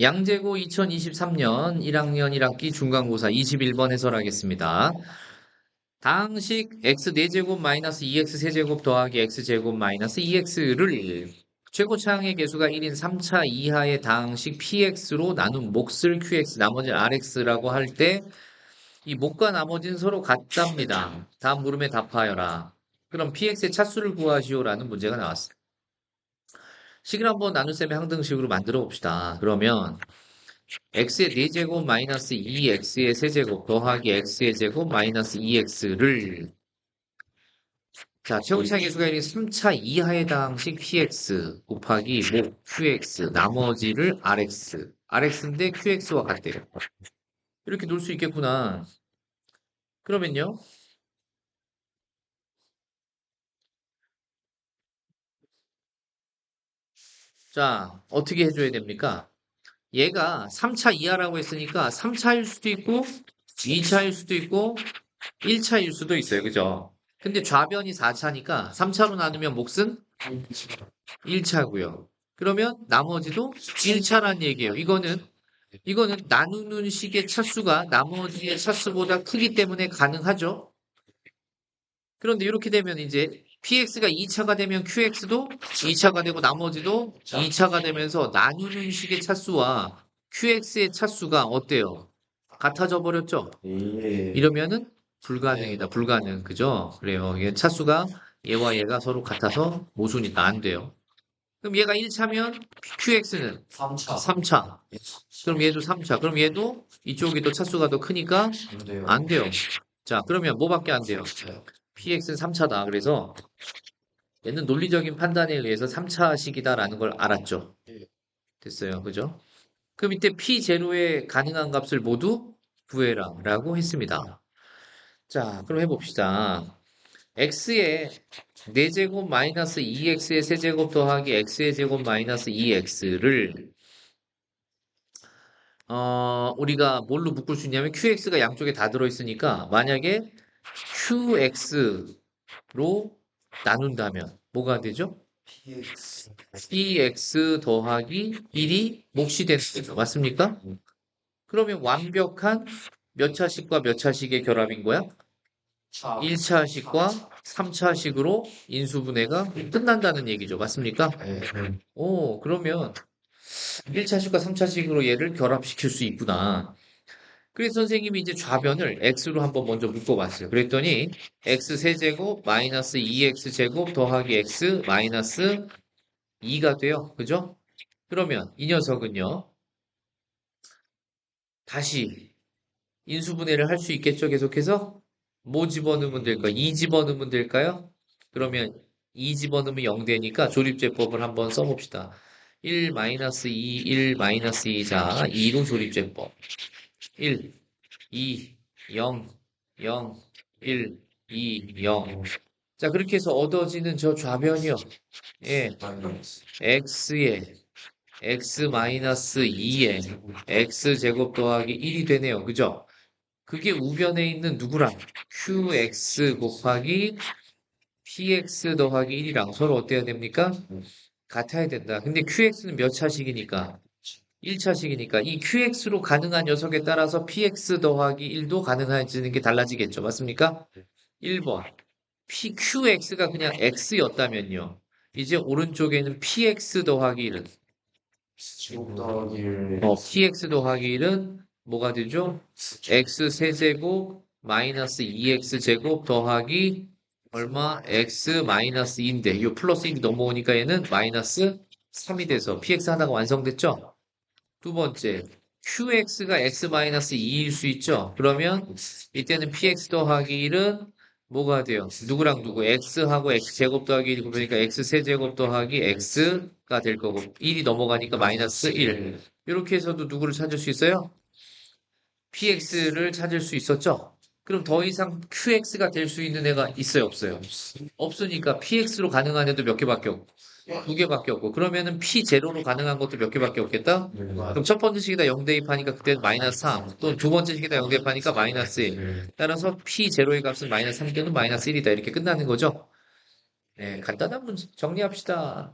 양재고 2023년 1학년 1학기 중간고사 21번 해설하겠습니다. 당식 x 4제곱 마이너스 2x 세제곱 더하기 x제곱 마이너스 2x를 최고차항의 개수가 1인 3차 이하의 당식 px로 나눈 몫을 qx 나머지 rx라고 할 때 이 몫과 나머지는 서로 같답니다. 다음 물음에 답하여라. 그럼 px의 차수를 구하시오라는 문제가 나왔어요. 식을 한번 나눗셈의 항등식으로 만들어 봅시다. 그러면 x의 4제곱 마이너스 2x의 세제곱 더하기 x의 제곱 마이너스 2x를 자, 최고차의 개수가 1인 3차 이하의 당식 px 곱하기 목 qx 나머지를 rx rx인데 qx와 같대요. 이렇게 놓을 수 있겠구나. 그러면요. 자, 어떻게 해줘야 됩니까? 얘가 3차 이하라고 했으니까 3차일 수도 있고 2차일 수도 있고 1차일 수도 있어요. 그죠? 근데 좌변이 4차니까 3차로 나누면 몫은 1차고요. 그러면 나머지도 1차란 얘기예요. 이거는 이거는 나누는 식의 차수가 나머지의 차수보다 크기 때문에 가능하죠. 그런데 이렇게 되면 이제 px가 2차가 되면 qx도 2차가 되고 나머지도 2차가 되면서 나누는 식의 차수와 qx의 차수가 어때요? 같아져 버렸죠? 예. 이러면은 불가능이다. 불가능. 그죠? 그래요. 이게 차수가 얘와 얘가 서로 같아서 모순이다. 안 돼요. 그럼 얘가 1차면 qx는 3차. 3차. 그럼 얘도 3차. 그럼 얘도 이쪽이 더 차수가 더 크니까 안 돼요. 안 돼요. 자, 그러면 뭐밖에 안 돼요? 네. px는 3차다. 그래서 얘는 논리적인 판단에 의해서 3차식이다라는 걸 알았죠. 예. 됐어요. 그죠? 그럼 이때 p0의 가능한 값을 모두 구해라 라고 했습니다. 자, 그럼 해봅시다. x의 4제곱 마이너스 2x의 세제곱 더하기 x의 제곱 마이너스 2x를 어, 우리가 뭘로 묶을 수 있냐면 qx가 양쪽에 다 들어있으니까 만약에 qx로 나눈다면 뭐가 되죠? Px 더하기 1이 몫이 되는 거죠. 맞습니까? 그러면 완벽한 몇 차식과 몇 차식의 결합인 거야? 차. 1차식과 3차식으로 인수분해가 끝난다는 얘기죠. 맞습니까? 네. 오, 그러면 1차식과 3차식으로 얘를 결합시킬 수 있구나. 그래서 선생님이 이제 좌변을 x로 한번 먼저 묶어봤어요. 그랬더니 x 세제곱 마이너스 2x 제곱 더하기 x 마이너스 2가 돼요. 그죠? 그러면 이 녀석은요. 다시 인수분해를 할 수 있겠죠. 계속해서 뭐 집어넣으면 될까요? 2 집어넣으면 될까요? 그러면 2 집어넣으면 0 되니까 조립제법을 한번 써봅시다. 1 마이너스 2, 1 마이너스 2자 2로 조립제법 1, 2, 0, 0, 1, 2, 0. 자, 그렇게 해서 얻어지는 저 좌변이요. 예, x에 x 마이너스 2에 x 제곱 더하기 1이 되네요. 그죠? 그게 우변에 있는 누구랑? qx 곱하기 px 더하기 1이랑 서로 어때야 됩니까? 같아야 된다. 근데 qx는 몇 차식이니까? 1차식이니까 이 qx로 가능한 녀석에 따라서 px 더하기 1도 가능해지는 게 달라지겠죠. 맞습니까? 1번. p, qx가 그냥 x였다면요. 이제 오른쪽에는 px 더하기 1은 제곱 더하기 1. 어, px 더하기 1은 뭐가 되죠? x 세제곱 마이너스 2x 제곱 더하기 얼마? x 마이너스 2인데 이 플러스 1이 넘어오니까 얘는 마이너스 3이 돼서 px 하나가 완성됐죠? 두 번째 qx가 x 마이너스 2일 수 있죠? 그러면 이때는 px 더하기 1은 뭐가 돼요? 누구랑 누구? x하고 x 제곱 더하기 1 그러니까 x 세제곱 더하기 x가 될 거고 1이 넘어가니까 마이너스 1 이렇게 해서도 누구를 찾을 수 있어요? px를 찾을 수 있었죠? 그럼 더 이상 qx가 될 수 있는 애가 있어요, 없어요? 없으니까 px로 가능한 애도 몇 개밖에 없고 두 개밖에 없고 그러면은 p0로 가능한 것도 몇 개밖에 없겠다? 그럼 첫 번째 식에다 0 대입하니까 그때는 마이너스 3, 또두 번째 식에다 0 대입하니까 마이너스 1. 따라서 p0의 값은 마이너스 3개는 마이너스 1이다. 이렇게 끝나는 거죠? 네, 간단한 문제 정리합시다.